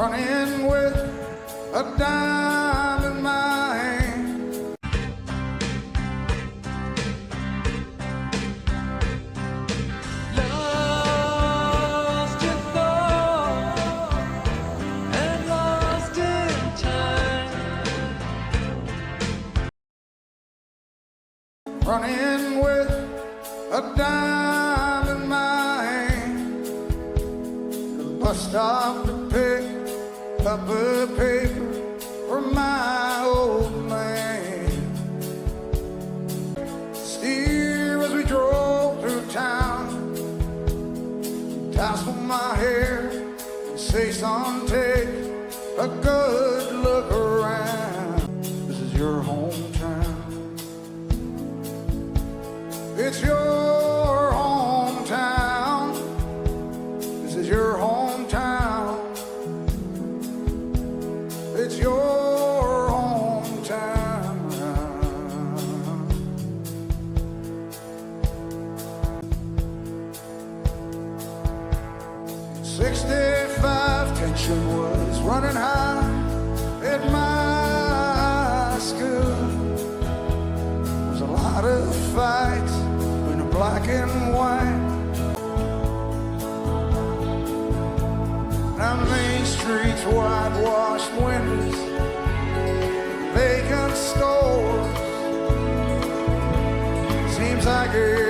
running with a dime in my hand. Lost in thought and lost in time. running with a dime in my hand. The bus stop to pick a paper for my old man. Steer as we drove through town, tassel my hair, and say, son, take a good look around. This is your hometown. It's your hometown. This is your hometown. 65 tension was running high at my school. There was a lot of fights in the black and white. Now main streets whitewashed windows, vacant stores. Seems like it.